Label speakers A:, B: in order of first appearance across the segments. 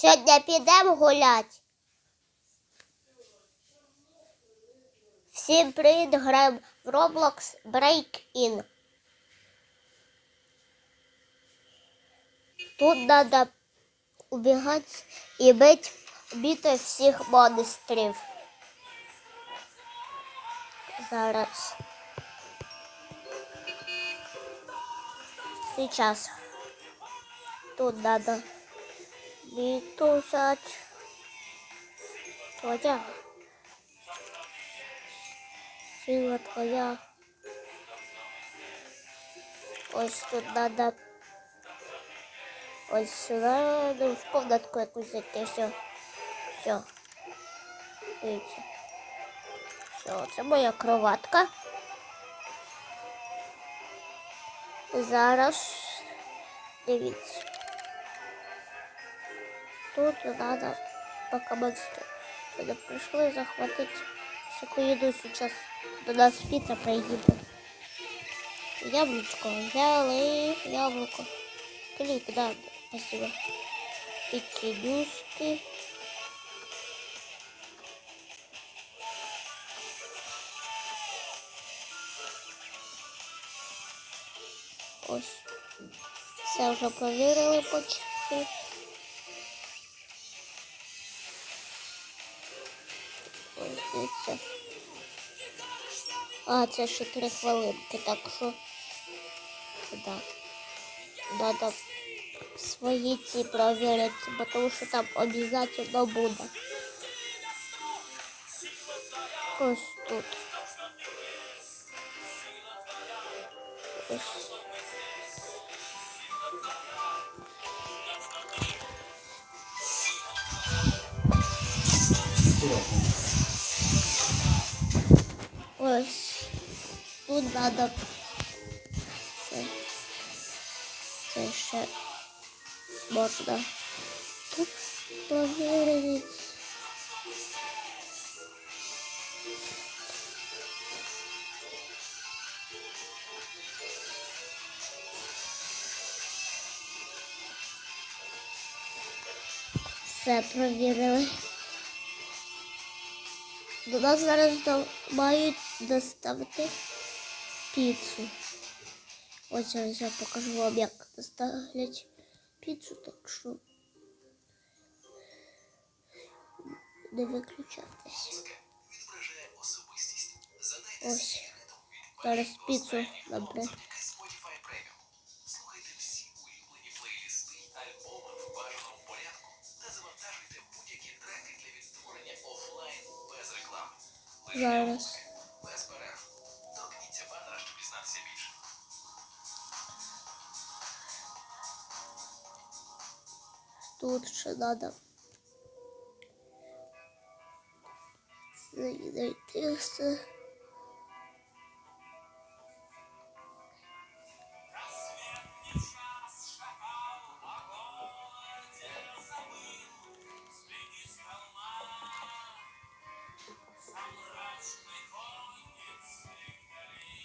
A: Сьогодні підемо гулять. Всім привіт, граємо в Roblox Break-In. Тут треба убігати і бити, бити всіх монстрів. Зараз. Сейчас. Тут надо биту взять. Твоя. Сила твоя. Ось тут надо. Ось сюди, ну, в комнатку якусь зайти, все. Все. Дивіться. Все, це моя кроватка. Зараз дивіться. Тут треба поки монстри сюди прийшли захватити всяку їду зараз до нас піца приїде. Яблучко взяли, яблуко. Клик, да, спасибо. Пятидюшки. Ось. Все вже провірили почти. Дивіться. А, це ще три хвилинки, так що. Да. Надо свої ці провірити, бо тому що там обов'язково буде. Ось тут. Ось. Ось тут треба це, це ще можна тут провірити. Все провірили. До нас зараз мають доставити піцу. Ось зараз я покажу вам, як доставлять піцу, так що не виключатись. Ось. Зараз піцу добре. Зараз. Тут ще треба знайти все.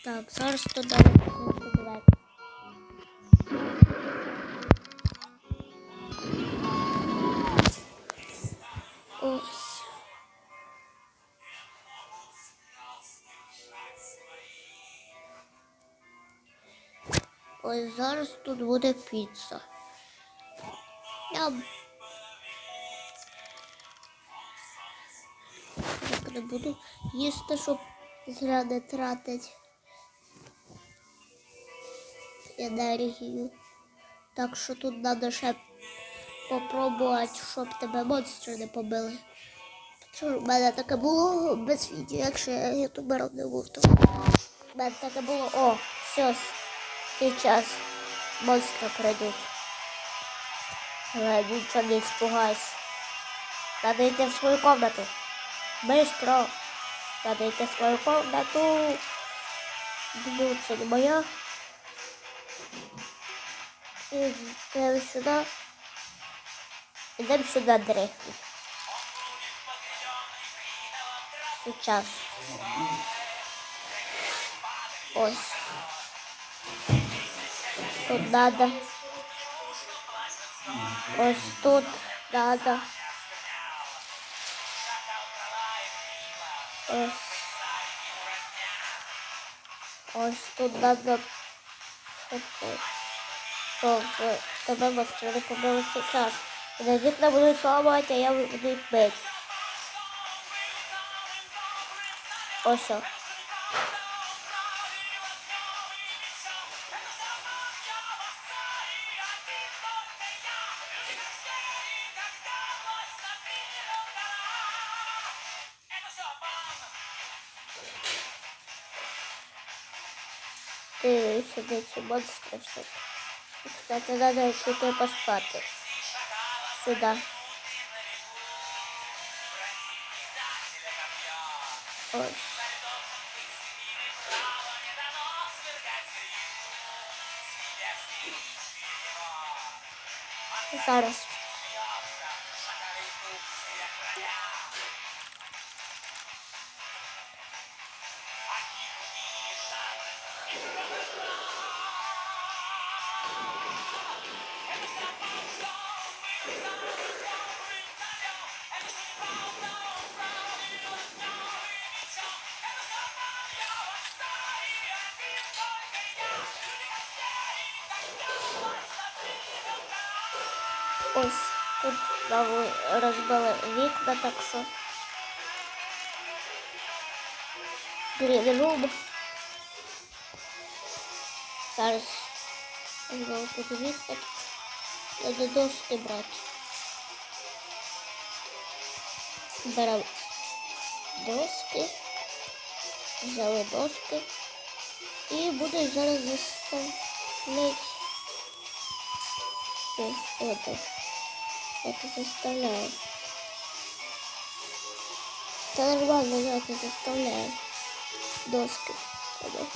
A: Так, зараз туди не Ось. Ось зараз тут буде піца. Я так не буду їсти, щоб зря не енергію. Так що тут треба ще попробувати, щоб тебе монстри не побили. Що в мене таке було без відео, якщо я ютубером не був, то в мене таке було. О, все, зараз монстри прийдуть. Але нічого не спугайся. Надо йти в свою комнату. Быстро. Надо йти в свою комнату. Блю, це не моя. І йдемо сюди. Йдемо сюди дрихнути. Сейчас. Ось. Тут надо. Ось тут да. Ось. Ось тут надо. Оце. Щоб тебе не побили зараз. Вони вікна будуть сломати, а я буду їх бити. Ось. Сюди ці монстри все. Кстати, треба піти поспати. Сюди. Ось. Зараз. Ось тут знову розбили вікна, так що Грінрум. Зараз знову тут вікна. Треба доски брати. Беремо доски. Взяли доски. І буду зараз заставляти. Все, это. Это заставляю. Да нормально, я это заставляю. Доски. Тогда.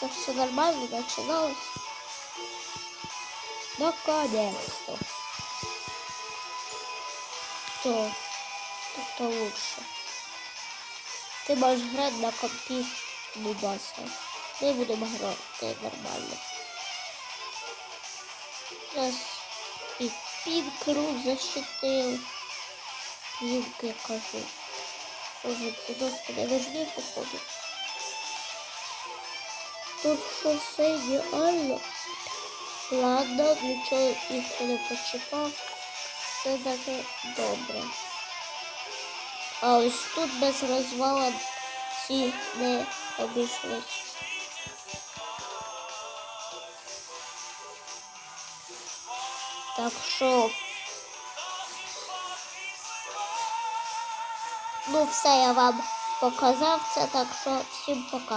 A: Так все нормально начиналось. Наконец-то. Все. Это лучше. Ти можеш грати на компі Дубаса. Ми будемо грати нормально. Зараз і пінкру защитив. Пінк, я кажу. Може, ці доски не нужні, походу. Тут що все ідеально. Ладно, нічого ніхто не почіпав. Все даже добре. А ось тут без розвала ці не обійшлись. Так що. Ну, все я вам показав це, так що всім пока.